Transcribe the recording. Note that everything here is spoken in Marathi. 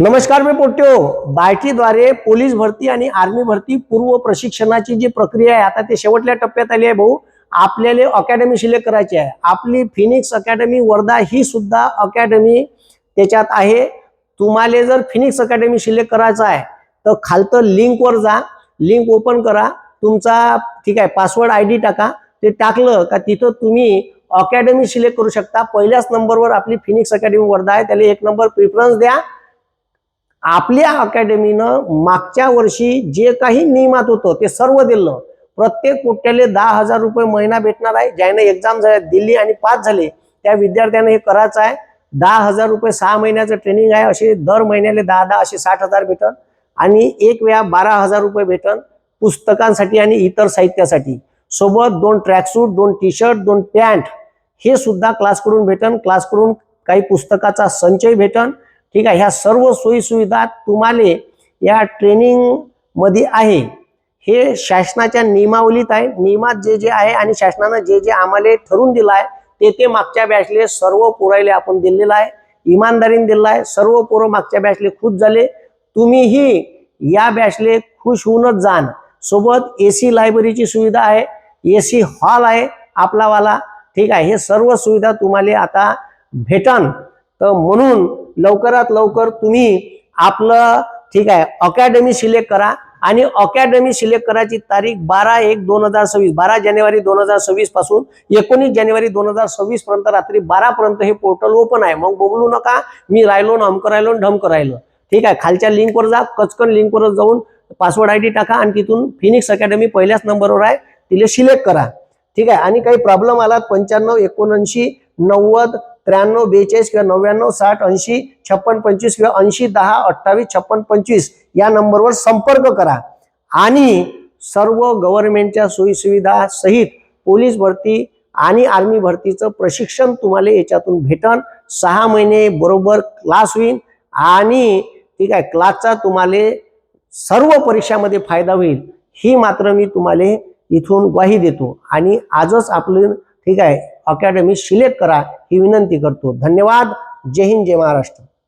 नमस्कार मी पोट्यो. बायटीद्वारे पोलीस भरती आणि आर्मी भरती पूर्व प्रशिक्षणाची जी प्रक्रिया आहे आता ते शेवटल्या टप्प्यात आली आहे भाऊ. आपल्याला अकॅडमी सिलेक्ट करायची आहे. आपली फिनिक्स अकॅडमी वर्धा ही सुद्धा अकॅडमी त्याच्यात आहे. तुम्हाला जर फिनिक्स अकॅडमी सिलेक्ट करायचं आहे तर खालतं लिंकवर जा. लिंक ओपन करा. तुमचा ठीक आहे पासवर्ड आय डी टाका. ते टाकलं का तिथं तुम्ही अकॅडमी सिलेक्ट करू शकता. पहिल्याच नंबरवर आपली फिनिक्स अकॅडमी वर्धा आहे. त्याला एक नंबर प्रिफरन्स द्या. आपल्या अकॅडमीनं मागच्या वर्षी जे काही नियमात होतं ते सर्व दिलं. प्रत्येक पोट्याले दहा हजार रुपये महिना भेटणार आहे. ज्याने एक्झाम दिली आणि पास झाले त्या विद्यार्थ्यांना हे करायचं आहे. दहा हजार रुपये सहा महिन्याचं ट्रेनिंग आहे असे दर महिन्याले दहा दहा असे साठ हजार भेटन. आणि एक वेळा बारा हजार रुपये भेटन पुस्तकांसाठी आणि इतर साहित्यासाठी. सोबत दोन ट्रॅकसूट दोन टी शर्ट दोन पॅन्ट हे सुद्धा क्लासकडून भेटन. क्लासकडून काही पुस्तकाचा संचय भेटन. ठीक आहे? ह्या सर्व सोयी सुविधा तुम्हाला या ट्रेनिंगमध्ये आहे. हे शासनाच्या नियमावलीत आहे. नियमात जे जे आहे आणि शासनानं जे जे आम्हाला ठरवून दिलं आहे ते ते मागच्या बॅचले सर्व पोरायले आपण दिलेलं आहे. इमानदारीने दिलेलं आहे. सर्व पोरं मागच्या बॅचले खुश झाले. तुम्हीही या बॅचले खुश होऊनच जाण सोबत ए सी लायब्ररीची सुविधा आहे. ए सी हॉल आहे आपलावाला ठीक आहे? हे सर्व सुविधा तुम्हाला आता भेटन. तर म्हणून लवकरात लवकर तुम्ही आपलं ठीक आहे अकॅडमी सिलेक्ट करा. आणि अकॅडमी सिलेक्ट करायची तारीख बारा एक दोन हजार सव्वीस बारा जानेवारी दोन हजार सव्वीसपासून एकोणीस जानेवारी दोन हजार सव्वीस पर्यंत रात्री बारापर्यंत हे पोर्टल ओपन आहे. मग बोलू नका. मी राहिलो ना राहिलो ढमकं राहिलो. ठीक आहे खालच्या लिंकवर जा कचकन लिंकवर जाऊन पासवर्ड आय डी टाका आणि तिथून फिनिक्स अकॅडमी पहिल्याच नंबरवर आहे तिला सिलेक्ट करा. ठीक आहे आणि काही प्रॉब्लेम आला पंच्याण्णव एकोणऐंशी नव्वद त्र्याण्णव बेचाळीस किंवा नव्याण्णव साठ ऐंशी छप्पन पंचवीस किंवा ऐंशी दहा अठ्ठावीस छप्पन पंचवीस या नंबरवर संपर्क करा. आणि सर्व गव्हर्नमेंटच्या सोयीसुविधा सहित पोलीस भरती आणि आर्मी भरतीचं प्रशिक्षण तुम्हाला याच्यातून भेटन. सहा महिने बरोबर क्लास होईल आणि ठीक आहे क्लासचा तुम्हाला सर्व परीक्षामध्ये फायदा होईल. ही मात्र मी तुम्हाला इथून ग्वाही देतो. आणि आजच आपलं ठीक आहे अकॅडमी सिलेक्ट करा ही विनंती करतो. धन्यवाद. जय हिंद जय महाराष्ट्र.